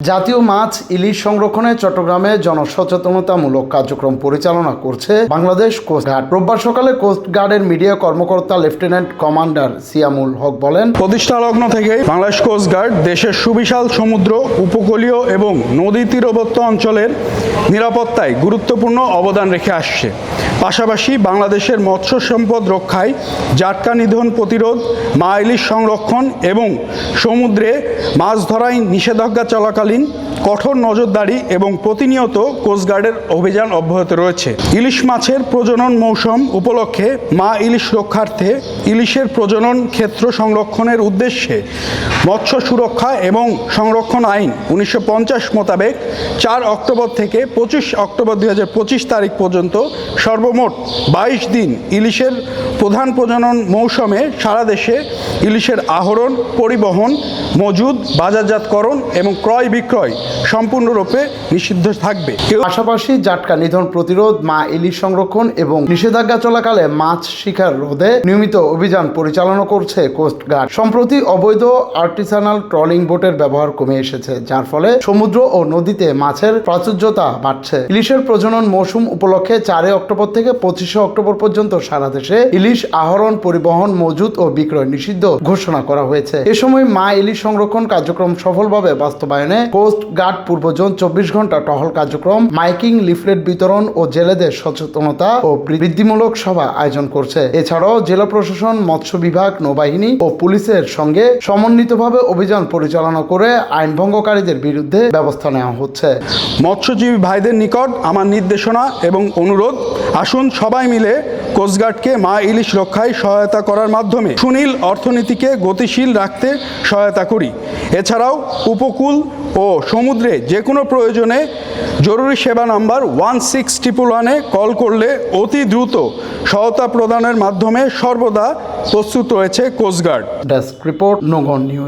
জাতীয় মাছ, ইলিশ সংরক্ষণে চট্টগ্রামে জনসচেতনতামূলক কার্যক্রম পরিচালনা করছে বাংলাদেশ কোস্টগার্ড রোববার সকালে কোস্টগার্ডের মিডিয়া কর্মকর্তা লেফটেন্যান্ট কমান্ডার সিয়ামুল হক বলেন প্রতিষ্ঠা লগ্ন থেকে বাংলাদেশ কোস্টগার্ড দেশের সুবিশাল সমুদ্র, উপকূলীয় এবং নদী তীরবর্তী অঞ্চলের নিরাপত্তায় গুরুত্বপূর্ণ অবদান রেখে আসছে। পাশাপাশি বাংলাদেশের মৎস্য সম্পদ রক্ষায় জাটকা নিধন প্রতিরোধ, মা ইলিশ সংরক্ষণ এবং সমুদ্রে মাছ ধরায় নিষেধাজ্ঞা চলাকালীন alın. কঠোর নজরদারি এবং প্রতিনিয়ত কোস্টগার্ডের অভিযান অব্যাহত রয়েছে। ইলিশ মাছের প্রজনন মৌসুম উপলক্ষে মা ইলিশ রক্ষার্থে ইলিশের প্রজনন ক্ষেত্র সংরক্ষণের উদ্দেশ্যে মৎস্য সুরক্ষা এবং সংরক্ষণ আইন উনিশশো পঞ্চাশ মোতাবেক চার অক্টোবর থেকে পঁচিশ অক্টোবর দু হাজার পঁচিশ তারিখ পর্যন্ত সর্বমোট বাইশ দিন ইলিশের প্রধান প্রজনন মৌসুমে সারা দেশে ইলিশের আহরণ, পরিবহন, মজুদ, বাজারজাতকরণ এবং ক্রয় বিক্রয় সম্পূর্ণরূপে নিষিদ্ধ থাকবে। পাশাপাশি জাটকা নিধন প্রতিরোধ, মা ইলিশ সংরক্ষণ এবং নিষেধাজ্ঞা চলাকালে মাছ শিকার রোধে নিয়মিত অভিযান পরিচালনা করছে কোস্টগার্ড সম্প্রতি অবৈধ আর্টিসানাল ট্রলিং বোটের ব্যবহার কমে এসেছে, যার ফলে সমুদ্র ও নদীতে মাছের প্রাচুর্যতা বাড়ছে। ইলিশের প্রজনন মৌসুম উপলক্ষে চারই অক্টোবর থেকে পঁচিশে অক্টোবর পর্যন্ত সারা দেশে ইলিশ আহরণ পরিবহন মজুত ও বিক্রয় নিষিদ্ধ ঘোষণা করা হয়েছে। এ সময় মা ইলিশ সংরক্ষণ কার্যক্রম সফলভাবে বাস্তবায়নে কোস্ট গার্ড পূর্ব জোন চব্বিশ ঘণ্টা টহল কার্যক্রম, মাইকিং, লিফলেট বিতরণ ও জেলেদের সচেতনতা ও বৃদ্ধিমূলক সভা আয়োজন করছে। এছাড়াও জেলা প্রশাসন, মৎস্য বিভাগ, নৌবাহিনী ও পুলিশের সঙ্গে সমন্বিতভাবে অভিযান পরিচালনা করে আইন ভঙ্গকারীদের বিরুদ্ধে ব্যবস্থা নেওয়া হচ্ছে। মৎস্যজীবী ভাইদের নিকট আমার নির্দেশনা এবং অনুরোধ, আসুন সবাই মিলে কোস্টগার্ডকে মা ইলিশ রক্ষায় সহায়তা করার মাধ্যমে সুনীল অর্থনীতিকে গতিশীল রাখতে সহায়তা করি। এছাড়াও উপকূল ও সমুদ্রে যে কোনো প্রয়োজনে জরুরি সেবা নাম্বার ওয়ান সিক্স ট্রিপল ওয়ানে কল করলে অতি দ্রুত সহায়তা প্রদানের মাধ্যমে সর্বদা প্রস্তুত রয়েছে coast guard. Desk report, Nagar news.